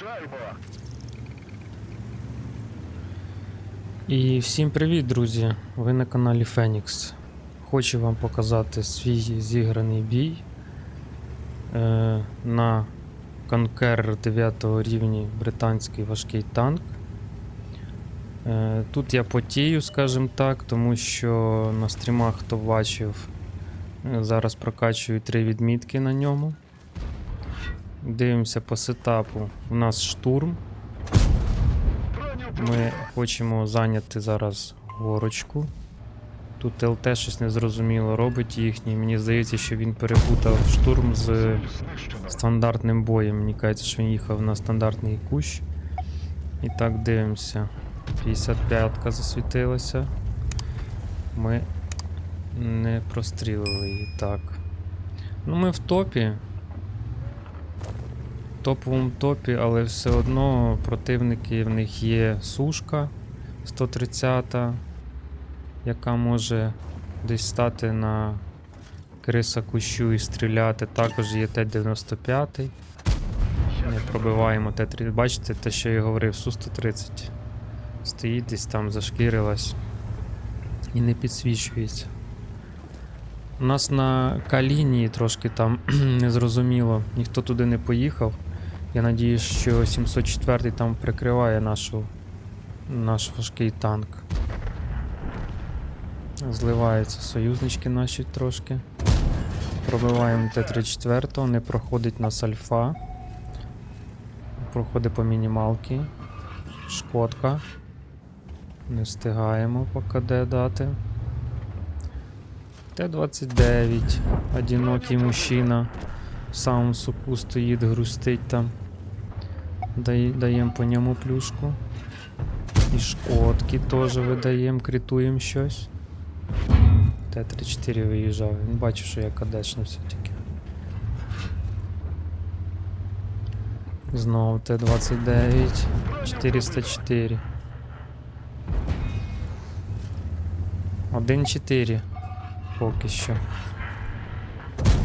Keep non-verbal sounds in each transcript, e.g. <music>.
Вирушаймо. І всім привіт, друзі! Ви на каналі Phoenix. Хочу вам показати свій зіграний бій е, на Conqueror 9 рівні британський важкий танк. Е, тут я потію, скажімо так, тому що на стрімах, хто бачив, е, зараз прокачую три відмітки на ньому. Дивимося по сетапу. У нас штурм. Ми хочемо зайняти зараз горочку. Тут ЛТ щось незрозуміло робить їхній. Мені здається, що він перепутав штурм з стандартним боєм. Мені кажеться, що він їхав на стандартний кущ. І так дивимося. 55-ка засвітилася. Ми не прострілили її. Так. Ну, ми в топі. Топовому топі, але все одно противники в них є сушка 130, яка може десь стати на криса кущу і стріляти. Також є Т-95. Не пробиваємо Т-30. Бачите, те, що я говорив, Су-130. Стоїть десь там, зашкірилась і не підсвічується. У нас на Калінії трошки там <clears throat> незрозуміло, ніхто туди не поїхав. Я надіюсь, що 704 там прикриває нашу, наш важкий танк. Зливаються союзнички наші трошки. Пробиваємо Т-34, не проходить нас альфа. Проходить по мінімалки. Шкодка. Не встигаємо поки де дати. Т-29. Одинокий мужчина. В самому суку стоїть, грустить там. Даємо по ньому плюшку. І шкодки теж видаємо, критуємо щось. Т-34 виїжджав. Він бачив, що я кадечнувся тільки. Знову Т-29. 404. 1-4. Поки що.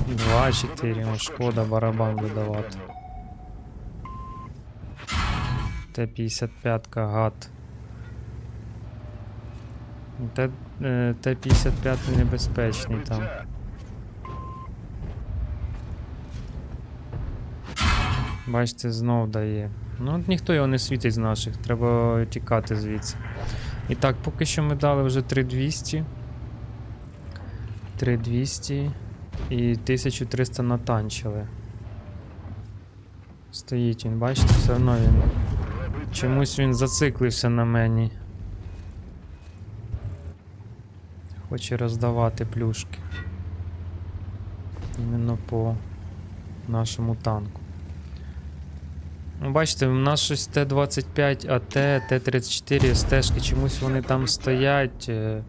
2-4. О, шкода барабан видавати. Т-55 гад. Т- е, Т-55 небезпечний там. Бачите, знов дає. Ну, от ніхто його не світить з наших, треба тікати звідси. І так, поки що ми дали вже 3200. 3200 і 1300 натанчили. Стоїть він, бачите, все одно він. Чомусь він зациклився на мені. Хоче роздавати плюшки. Іменно по нашому танку. Ну, бачите, в нас щось Т-25 АТ, Т-34 стежки, чомусь вони там стоять. е,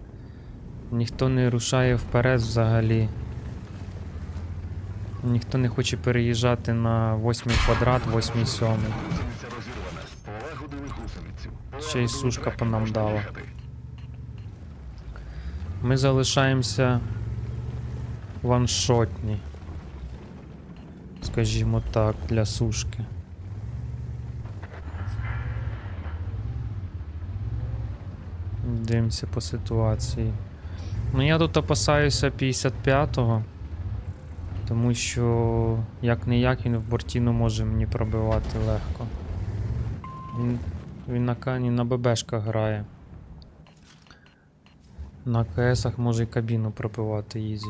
Ніхто не рушає вперед взагалі. Ніхто не хоче переїжджати на 8 квадрат, 8 Ще й сушка по нам дала. Ми залишаємося ваншотні. Скажімо так, для сушки. Дивимося по ситуації. Ну я тут опасаюся 55-го. Тому що як не як він в бортіну може мені пробивати легко. Він, на кані на ББшках грає. На КСах може і кабіну пробивати ізі.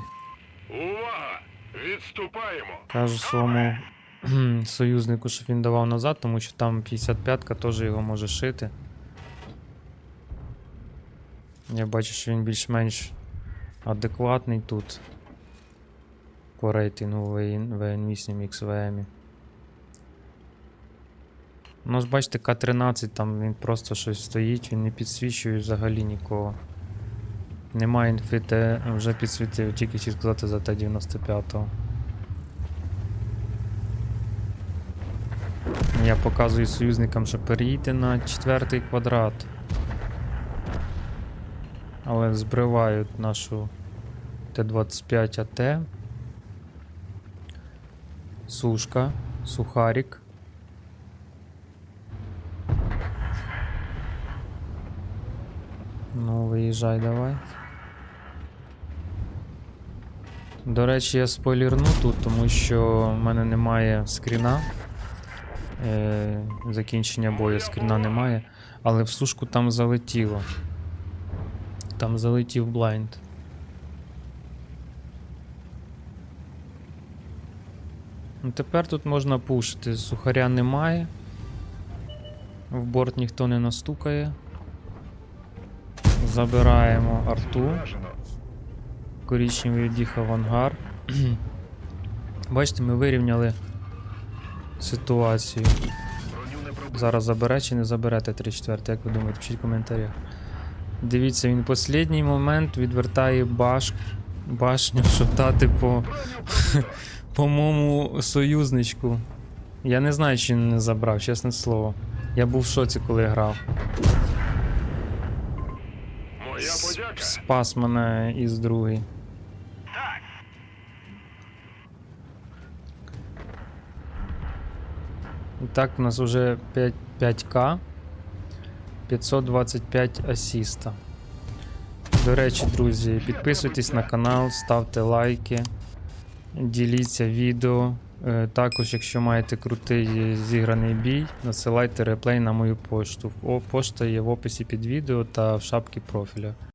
Увага! Відступаємо! Кажу своєму <clears throat> союзнику, щоб він давав назад, тому що там 55-ка теж його може шити. Я бачу, що він більш-менш адекватний тут. По рейтингу VN8 XVM. Ну, ж бачите, К-13, там він просто щось стоїть, він не підсвічує взагалі нікого. Немає інфи, вже підсвітив, тільки хотів сказати за Т-95. Я показую союзникам, що переїдьте на четвертий квадрат. Але збривають нашу Т-25 АТ. Сушка, сухарик. Виїжджай давай. До речі, я спойлерну тут, тому що в мене немає скріна. Е, закінчення бою скріна немає. Але в сушку там залетіло. Там залетів блайнд. Ну, тепер тут можна пушити. Сухаря немає. В борт ніхто не настукає. Забираємо арту. Корічневий від'їхав в ангар. <clears throat> Бачите, ми вирівняли ситуацію. Зараз забере чи не заберете 3 4 як ви думаєте, пишіть в коментарях. Дивіться, він в останній момент відвертає баш... башню <laughs> шотати по, <laughs> по моєму союзничку. Я не знаю, чи він не забрав, чесне слово. Я був в шоці, коли грав. Спас мене із другий. І так, у нас вже 5, 5К. 525 асіста. До речі, друзі, підписуйтесь на канал, ставте лайки, діліться відео. Е, Також, якщо маєте крутий зіграний бій, насилайте реплей на мою пошту. О, Пошта є в описі під відео та в шапці профіля.